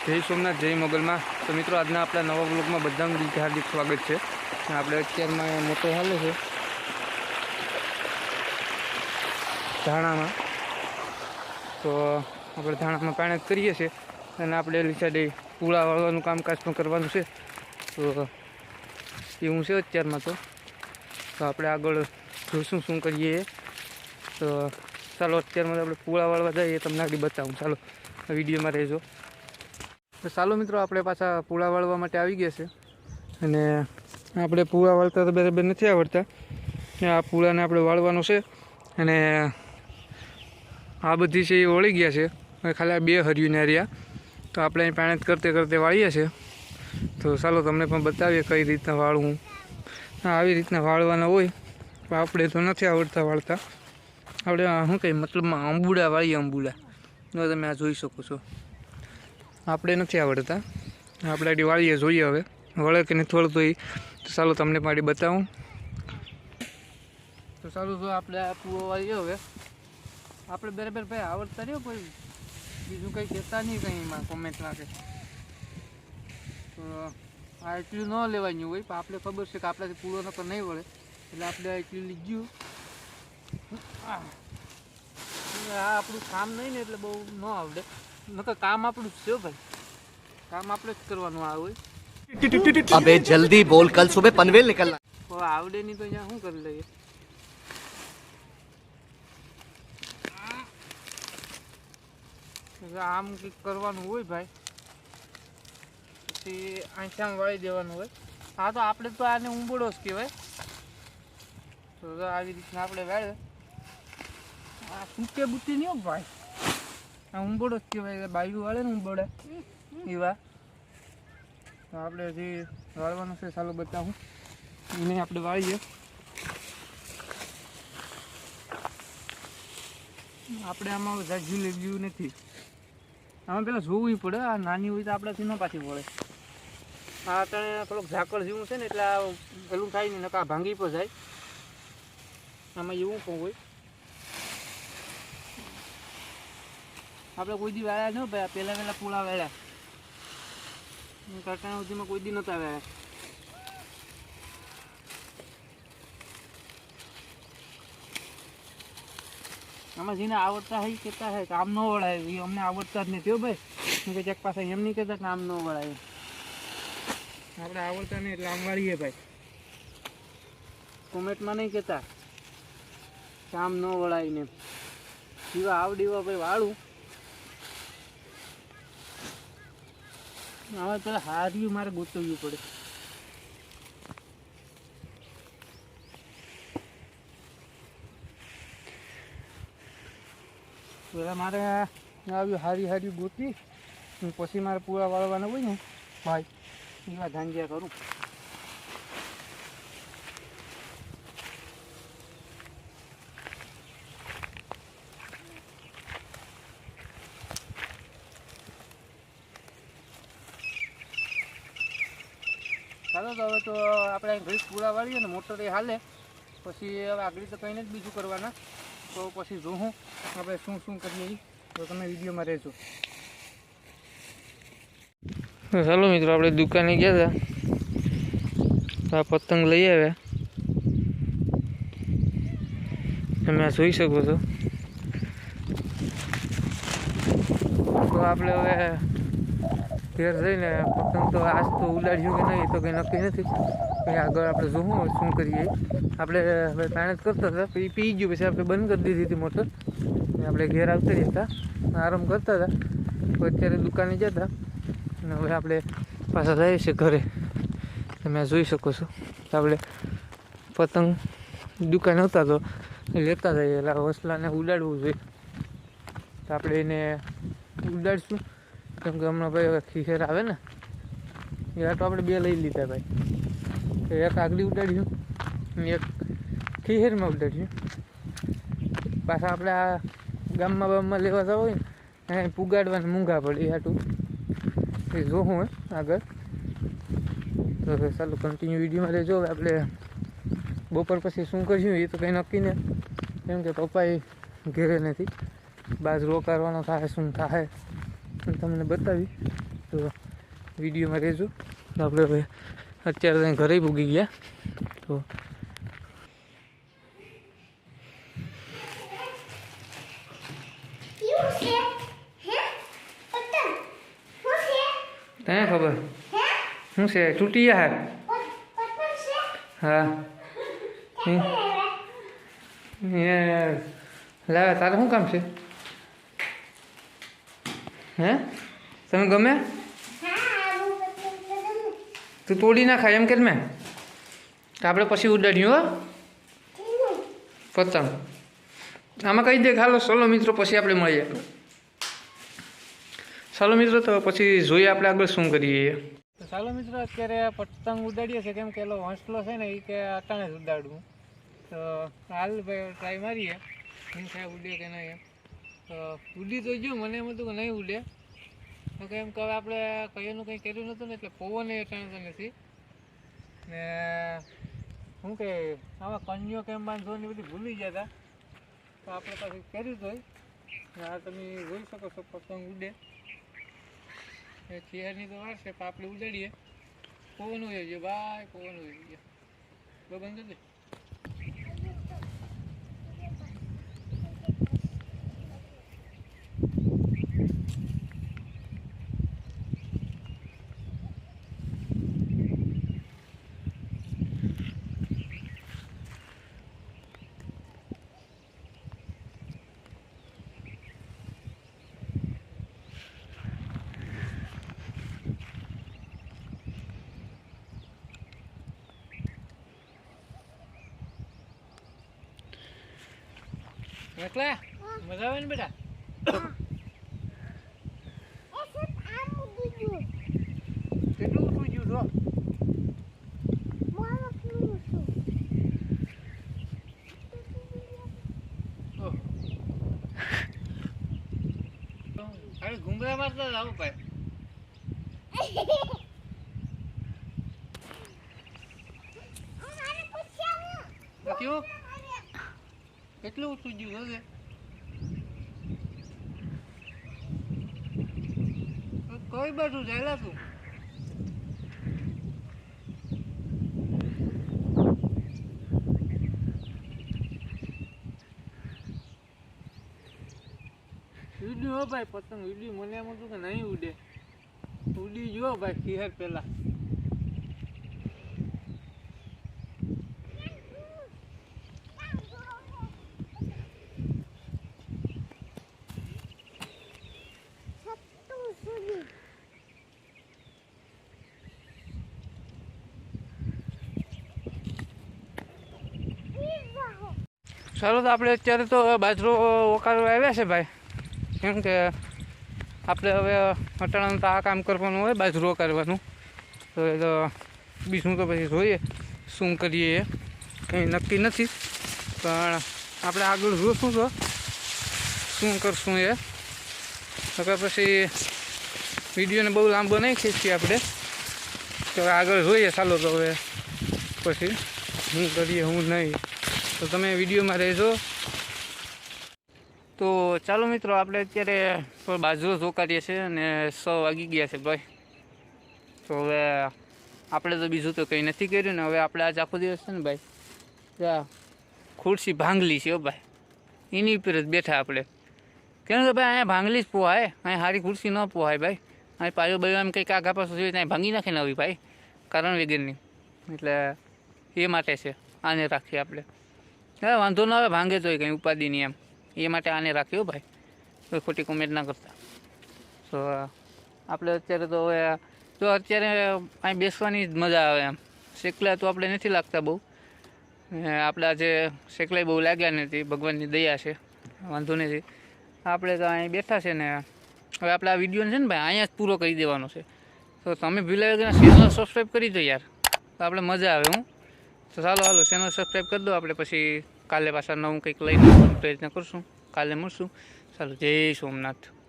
જય સોમનાથ, જય મોગલમાં. તો મિત્રો, આજના આપણા નવા બ્લોગમાં બધાનું દિલથી હાર્દિક સ્વાગત છે. આપણે અત્યારમાં મોટો હાલે છે. ધાણામાં. તો આપણે ધાણામાં પાણી કરીએ છીએ. અને આપણે એલી સાઈડે પૂળા વાળવાનું કામકાજ પણ કરવાનું છે. તો એવું છે અત્યારમાં તો. તો આપણે આગળ જોઈશું શું કરીએ. તો ચાલો, અત્યારમાં આપણે પૂળા વાળવા જઈએ. તમને આગળ બતાવું. ચાલો વિડીયોમાં રહેજો. તો ચાલો મિત્રો, આપણે પાછા પૂળા વાળવા માટે આવી ગયા છે. અને આપણે પૂળા વાળતા તો બરાબર નથી આવડતા. આ પૂળાને આપણે વાળવાનો છે. અને આ બધી છે એ વળી ગયા છે. ખાલી આ બે હરિયું રહ્યા. તો આપણે અહીં પાણી કરતે કરતે વાળીએ છીએ તો ચાલો તમને પણ બતાવીએ કઈ રીતના વાળવું. આવી રીતના વાળવાના હોય, તો આપણે તો નથી આવડતા વાળતા. આપણે શું કંઈ મતલબમાં અંબુડા વાળીએ અંબુડા તમે આ જોઈ શકો છો. આપણે નથી આવડતા. આપણે આડી વાળીએ જોઈએ હવે. વળે કે નથી વળતો એ ચાલો તમને પાડી બતાવું. તો ચાલો તો આપણે આ પૂરો વાળીએ હવે. આપણે બરાબર ભાઈ આવડતા રહ્યો કોઈ. બીજું કંઈ કહેતા નહીં કંઈ એમાં કોમેન્ટમાં કે. તો આ એટલું ન લેવાનું હોય, પણ આપણે ખબર છે કે આપણાથી પૂરો નકર નહીં વળે. એટલે આપણે એટલું લીધું આ. આપણું કામ નહીં ને એટલે બહુ ન આવડે. નકર કામ આપણું છે ભાઈ. કામ આપણે જ કરવાનું આ હોય. અબે જલ્દી બોલ કલ સુબહ પનવેલ નીકળના. ઓ આવડે નહીં તો અહીંયા શું કરી લઈએ? આમ કંઈક કરવાનું હોય ભાઈ. પછી આંચામ વાળી દેવાનું હોય. હા તો આપણે તો આને ઉંબળો જ કહેવાય. તો આવી રીતના આપણે વાળે આ સૂકે બુટ્ટી નહીં ભાઈ. આ ઉંબળો જ કહેવાય બાયું વાળે ને ઉંબોડે એવા. તો આપણે જે વાળવાનું છે, ચાલો બતાવું. એને આપણે વાળીએ. આપણે આમાં ઝાઝું લેવું નથી. આમાં પેલા જોવું પડે, આ નાની હોય તો આપણાથી ન પાછી પડે આ અત્યારે થોડોક ઝાકળ જેવું છે ને, એટલે આ પેલું થાય નહીં નકા ભાંગી પણ જાય. આમાં એવું પણ હોય. આપણે કોઈ દી વાળ્યા ન ભાઈ પહેલાં પહેલાં પૂળા વાળ્યા કાકા સુધીમાં કોઈ દી નહોતા વાળ્યા આમાં જેને આવડતા હોય કહેતા હે કામ ન વળાય. એ અમને આવડતા જ નથી ભાઈ. કે ચેક પાસે એમ નહીં કહેતા કામ ન વળાય. આપણે આવડતા નહીં એટલે આમ વાળીએ ભાઈ. કોમેન્ટમાં નહીં કહેતા કામ ન વળાય ને. જીવા આવડીવા ભાઈ વાળું. હવે પેલા હાર્યું મારે ગોતવવું પડે. પેલા મારે આવ્યું હારી હારી ગોતી પછી મારે પૂરા વાળવાના હોય ને, ભાઈ, એવા ધાંજ્યા કરું. ચાલો તો હવે તો આપણે અહીં ઘડી પૂરા વાળીએ ને મોટર એ હાલે. પછી હવે આગળ તો કંઈ જ બીજું કરવાના. તો પછી જોઉં આપણે શું શું કરીએ તો તમે વિડીયોમાં રહેજો. ચાલો મિત્રો, આપણે દુકાને ગયા હતા આ પતંગ લઈ આવ્યા. તમે આ જોઈ શકો છો. તો આપણે હવે ઘેર જઈને પતંગ તો આજ તો ઉડાડ્યું કે નહીં તો કંઈ નક્કી નથી. કંઈ આગળ આપણે જોવું શું કરીએ. આપણે હવે પાણી જ કરતા હતા. પછી પી ગયું પછી આપણે બંધ કરી દીધી હતી મોટર. આપણે ઘેર આવતા હતા. આરામ કરતા હતા. અત્યારે દુકાને જતા. અને હવે આપણે પાછા જઈએ છીએ ઘરે. તમે જોઈ શકો છો. આપણે પતંગ દુકાને હતા તો લેતા જઈએ. એટલે હોસલાને ઉડાડવું જોઈએ. તો આપણે એને ઉડાડશું. કેમ કે હમણાં ભાઈ હવે ખીખેર આવે ને, એ તો આપણે બે લઈ લીધા ભાઈ. તો એક આગલી ઉડાડ્યું, એક ખીહેરમાં ઉડાડ્યું. પાછા આપણે આ ગામમાં બામમાં લેવા જવા હોય ને અહીં પુગાડવાને મૂંઘા પડે એ હાટું. એ જોવું આગળ. તો ચાલો કન્ટિન્યુ વિડીયોમાં લેજો આપણે બપોર પછી શું કર્યું એ તો કંઈ નક્કી ને કેમ કે પપ્પાએ ઘેરે નથી. બાજ રોકારવાનો થાય, શું થાય. હું તમને બતાવી તો વિડીયોમાં રહેજો. તો આપણે હવે અત્યારે ત્યાં ઘરે પૂગી ગયા. તો કેવું છે હે પતંગ શું છે તને ખબર? હે શું છે? તૂટી ગયા હે? પત- પતંગ છે હા. હમ. એ લાવે, તારે શું કામ છે? હે? તમે ગમે? તું તોડી ના ખાય એમ કે મેં આપણે પછી ઉડાડ્યું હો. પતંગ. આમાં કહી દે ખાલો ચલો મિત્રો, પછી આપણે મળીએ. ચાલો મિત્રો, તો પછી જોઈએ આપણે આગળ શું કરીએ. તો ચાલો મિત્રો, અત્યારે પતંગ ઉડાડીએ છીએ કેમ કે એલો હોંસલો છે ને, એ કે અટાણે જ ઉડાડવું. તો હાલ ભાઈ ટ્રાય મારીએ. શું થાય ઉડે કે નહીં ઉડી તો ગયું, મને એમ હતું કે નહીં ઉડે. તો કે એમ કે હવે આપણે કહીનું કંઈ કર્યું નહોતું ને, એટલે પવન અટાણતો નથી. ને શું કે આમાં કન્યો કેમ ને બધી ભૂલી ગયા હતા તો આપણે પાછું કર્યું તો આ તમે જોઈ શકો છો પતંગ ઉડે. એ ચેરની તો વાર છે, પણ આપણે ઉડાડીએ. પવન હોય ગયો ભાઈ, પવન હોય ગયો બંધ કરી એકલા? મજા આવે ને બેટા? કેટલું ઊંચું ગયું છો. અરે ઘૂંઘરા મારતા જાવ ભાઈ. કેવું કેટલું ઊંચું ગયું હશે. કોઈ બાજુ જાયલા તું? ઉડ્યું હો ભાઈ, પતંગ ઉડ્યું મને એમ હતું કે નહીં ઉડે. ઉડી જો ભાઈ ખીહર પેલા ચાલો તો આપણે અત્યારે તો બાજરો ઓકાળવા આવ્યા છે ભાઈ. કેમ કે આપણે હવે અટાણાનું તો આ કામ કરવાનું હોય, બાજરો કરવાનું તો એ તો બીજું તો પછી જોઈએ શું કરીએ એ. કંઈ નક્કી નથી. પણ આપણે આગળ જોશું તો શું કરશું એ. હવે પછી વિડીયોને બહુ લાંબો નહીં ખેંચીએ આપણે. તો આગળ જોઈએ, ચાલો તો હવે. પછી શું કરીએ, હું નહીં. તો તમે વિડીયોમાં રહેજો. તો ચાલો મિત્રો, આપણે અત્યારે બાજરો ચોકારીએ છીએ અને સો વાગી ગયા છે ભાઈ. તો હવે આપણે તો બીજું તો કંઈ નથી કર્યું ને હવે આપણે આજ આખો દિવસ છે ને ભાઈ ખુરશી ભાંગલી છે ભાઈ. એની ઉપર જ બેઠા આપણે. કેમ કે ભાઈ, અહીંયા ભાંગલી જ પોહાય. અહીંયા સારી ખુરશી ન પોહાય ભાઈ. અહીં પાયો બાયો એમ કંઈક આગા પાછું ત્યાં ભાંગી નાખે ને આવી ભાઈ. કારણ વગરની. એટલે એ માટે છે. આને રાખીએ આપણે. હા, વાંધો ન આવે, ભાંગે તો કંઈ ઉપાધિની એમ. એ માટે આને રાખ્યો ભાઈ. કોઈ ખોટી કોમેન્ટ ના કરતા. તો, આપણે અત્યારે તો હવે તો અત્યારે અહીં બેસવાની જ મજા આવે એમ. શેકલા તો આપણે નથી લાગતા બહુ. ને જે શેકલાય બહુ લાગ્યા નથી, ભગવાનની દયા છે. વાંધો નથી. આપણે તો અહીં બેઠા છે ને, હવે આપણે આ વિડીયોને છે ને ભાઈ, અહીંયા જ પૂરો કરી દેવાનો છે. તો તમે ભીલા કે ચેનલ સબસ્ક્રાઈબ કરી દો યાર. તો આપણે મજા આવે, હું. તો ચાલો, હાલો ચેનલ સબસ્ક્રાઈબ કરી દો. આપણે પછી કાલે પાછા નવું કંઈક લઈને પ્રયત્ન કરશું. કાલે મળશું. ચાલો, જય સોમનાથ.